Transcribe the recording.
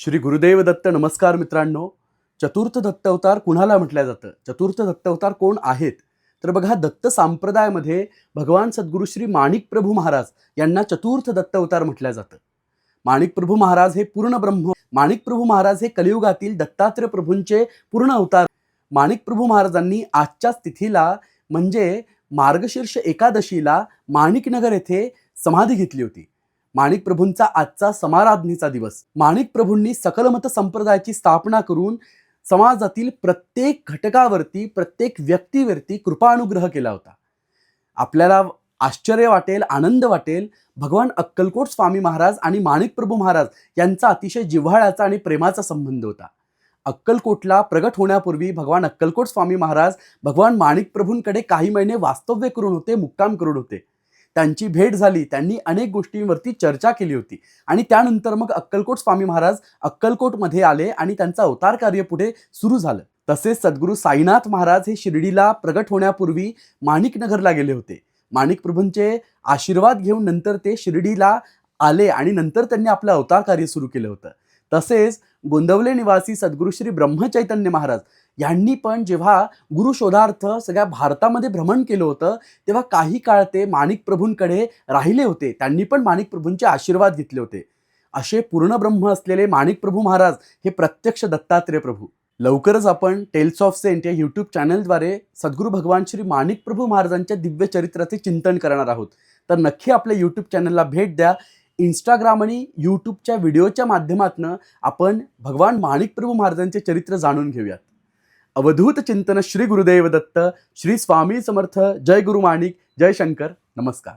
श्री गुरुदेव दत्त नमस्कार मित्रांनो. चतुर्थ दत्त अवतार कुणाला म्हटलं जातं? चतुर्थ दत्त अवतार कोण आहेत? तर बघा दत्त संप्रदायामध्ये भगवान सद्गुरू श्री माणिक प्रभू महाराज यांना चतुर्थ दत्त अवतार म्हटलं जातं. माणिक प्रभू महाराज हे पूर्ण ब्रह्म माणिक प्रभू महाराज हे कलियुगातील दत्तात्रय प्रभूंचे पूर्ण अवतार. माणिक प्रभू महाराजांनी आजच्याच तिथीला म्हणजे मार्गशीर्ष एकादशीला माणिकनगर येथे समाधी घेतली होती. माणिक प्रभूंचा आजचा समाराधनेचा दिवस. माणिक प्रभूंनी सकलमत संप्रदायाची स्थापना करून समाजातील प्रत्येक घटकावरती प्रत्येक व्यक्तीवरती कृपानुग्रह केला होता. आपल्याला आश्चर्य वाटेल आनंद वाटेल भगवान अक्कलकोट स्वामी महाराज आणि माणिक प्रभू महाराज यांचा अतिशय जिव्हाळ्याचा आणि प्रेमाचा संबंध होता. अक्कलकोटला प्रगट होण्यापूर्वी भगवान अक्कलकोट स्वामी महाराज भगवान माणिक प्रभूंकडे काही महिने वास्तव्य करून होते मुक्काम करून होते. त्यांची भेट झाली त्यांनी अनेक गोष्टींवरती चर्चा केली होती. आणि त्यानंतर मग अक्कलकोट स्वामी महाराज अक्कलकोटमध्ये आले आणि त्यांचं अवतार कार्य पुढे सुरू झालं. तसेच सद्गुरू साईनाथ महाराज हे शिर्डीला प्रगट होण्यापूर्वी माणिकनगरला गेले होते. माणिक प्रभूंचे आशीर्वाद घेऊन नंतर ते शिर्डीला आले आणि नंतर त्यांनी आपलं अवतार कार्य सुरू केलं होतं. तसेच गोंदवले निवासी सद्गुरुश्री ब्रह्मचैतन्य महाराज यांनी पण जेव्हा गुरु शोधार्थ सगळ्या भारतामध्ये भ्रमण केलं होतं तेव्हा काही काळ ते माणिक प्रभूंकडे राहिले होते. त्यांनी पण माणिक प्रभूंचे आशीर्वाद घेतले होते. असे पूर्ण ब्रह्म असलेले माणिक प्रभू महाराज हे प्रत्यक्ष दत्तात्रेय प्रभू. लवकरच आपण टेल्स ऑफ सेंट या यूट्यूब चॅनलद्वारे सद्गुरू भगवान श्री माणिक प्रभू महाराजांच्या दिव्य चरित्राचे चिंतन करणार आहोत. तर नक्की आपल्या यूट्यूब चॅनलला भेट द्या. इंस्टाग्राम आणि यूट्यूबच्या व्हिडिओच्या माध्यमातून आपण भगवान माणिक प्रभू महाराजांचे चरित्र जाणून घेऊयात. अवधूत चिंतन श्री गुरुदेव दत्त श्री स्वामी समर्थ जय गुरु माणिक जय शंकर नमस्कार.